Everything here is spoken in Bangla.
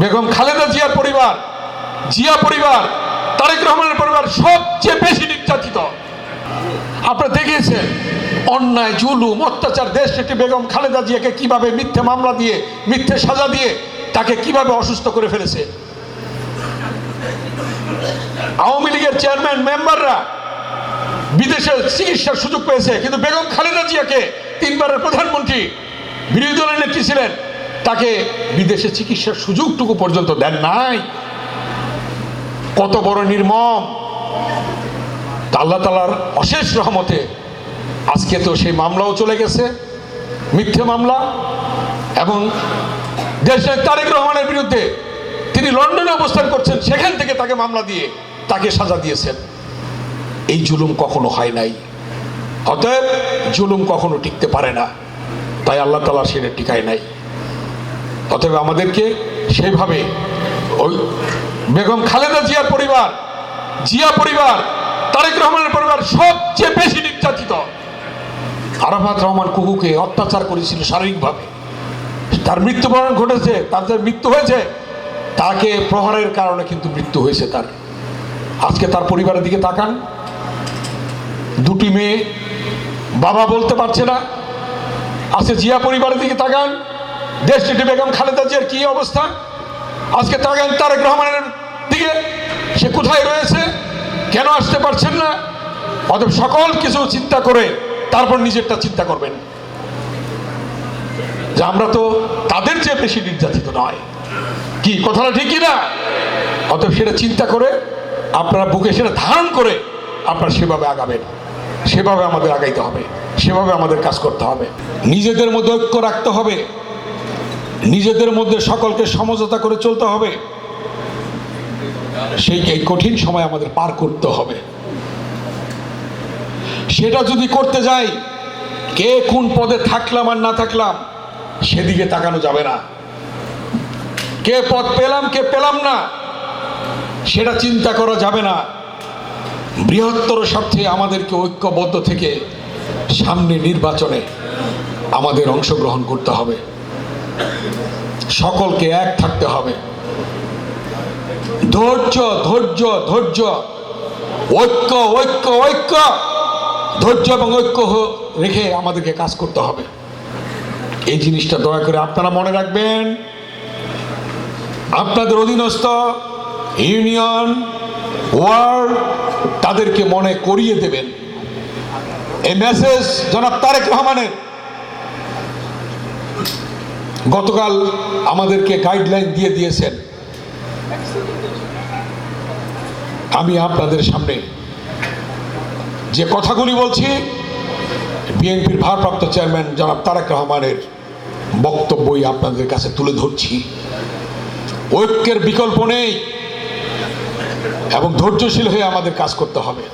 বেগম খালেদা জিয়ার পরিবার, জিয়া পরিবার, তারেক রহমানের পরিবার সবচেয়ে বেশি নির্যাতিত। আপনারা দেখিয়েছেন, অন্যায়, জুলুম, অত্যাচার, দেশ থেকে বেগম খালেদা জিয়াকে কীভাবে মিথ্যে মামলা দিয়ে, মিথ্যে সাজা দিয়ে তাকে কীভাবে অসুস্থ করে ফেলেছে? আওয়ামী লীগের চেয়ারম্যান, মেম্বাররা বিদেশে চিকিৎসার সুযোগ পেয়েছে, কিন্তু বেগম খালেদা জিয়াকে তিনবারের প্রধানমন্ত্রী, বিরোধী দলের নেত্রী ছিলেন তাকে বিদেশে চিকিৎসার সুযোগটুকু পর্যন্ত দেন নাই। কত বড় নির্মম। আল্লাহ তালার অশেষ রহমতে আজকে তো সেই মামলাও চলে গেছে, মিথ্যে মামলা, এবং দেশের তারেক রহমানের বিরুদ্ধে তিনি লন্ডনে অবস্থান করছেন, সেখান থেকে তাকে মামলা দিয়ে তাকে সাজা দিয়েছেন। এই জুলুম কখনো হয় নাই। অতএব জুলুম কখনো টিকতে পারে না। তাই আল্লাহ তালা সেটা টিকায় নাই। অতএব আমাদেরকে সেইভাবে ওই বেগম খালেদা জিয়ার পরিবার, জিয়া পরিবার, তারেক রহমানের পরিবার সবচেয়ে বেশি নির্যাতিত। আরাফাত রহমান কুকুকে অত্যাচার করেছিল শারীরিকভাবে। তার মৃত্যুবরণ ঘটেছে, তার যে মৃত্যু হয়েছে, তাকে প্রহারের কারণে কিন্তু মৃত্যু হয়েছে তার। আজকে তার পরিবারের দিকে তাকান। দুটি মেয়ে বাবা বলতে পারছে না। আজকে জিয়া পরিবারের দিকে তাকান। দেশ নেত্রী বেগম খালেদা জিয়ার কি অবস্থা? আজকে তাকান তারেক রহমানের দিকে সে কোথায় রয়েছে? কেন আসতে পারছেন না? অতএব সকল কিছু চিন্তা করে তারপর নিজেরটা চিন্তা করবেন। যে আমরা তো তাদের চেয়ে বেশি নির্যাতিত নয়। কি, কথাটা ঠিক কি না? অতএব সেটা চিন্তা করে আপনারা বুকে সেটা ধারণ করে আপনারা সেভাবে আগাবেন। সেভাবে আমাদের আগাইতে হবে। সেভাবে আমাদের কাজ করতে হবে। নিজেদের মধ্যে ঐক্য রাখতে হবে। নিজেদের মধ্যে সকলকে সমঝোতা করে চলতে হবে। সেই এই কঠিন সময় আমাদের পার করতে হবে। সেটা যদি করতে যাই, কে কোন পদে থাকলাম আর না থাকলাম, সেদিকে তাকানো যাবে না। কে পদ পেলাম, কে পেলাম না, সেটা চিন্তা করা যাবে না। বৃহত্তর স্বার্থে আমাদেরকে ঐক্যবদ্ধ থেকে সামনে নির্বাচনে আমাদের অংশগ্রহণ করতে হবে। সকলকে এক থাকতে হবে। ধৈর্য ধৈর্য ধৈর্য। ঐক্য ঐক্য ঐক্য। ধৈর্য এবং ঐক্য রেখে আমাদেরকে কাজ করতে হবে। এই জিনিসটা দয়া করে আপনারা মনে রাখবেন। আপনাদের অধীনস্থ, ইউনিয়ন, ওয়ার্ড, তাদেরকে মনে করিয়ে দেবেন। এই মেসেজ জনাব তারেক রহমানের। গতকাল আমাদেরকে গাইডলাইন দিয়ে দিয়েছেন। আমি আপনাদের সামনে যে কথাগুলি বলছি, বিএনপির ভারপ্রাপ্ত চেয়ারম্যান জনাব তারেক রহমানের বক্তব্যই আপনাদের কাছে তুলে ধরছি। ঐক্যের বিকল্প নেই এবং ধৈর্যশীল হয়ে আমাদের কাজ করতে হবে।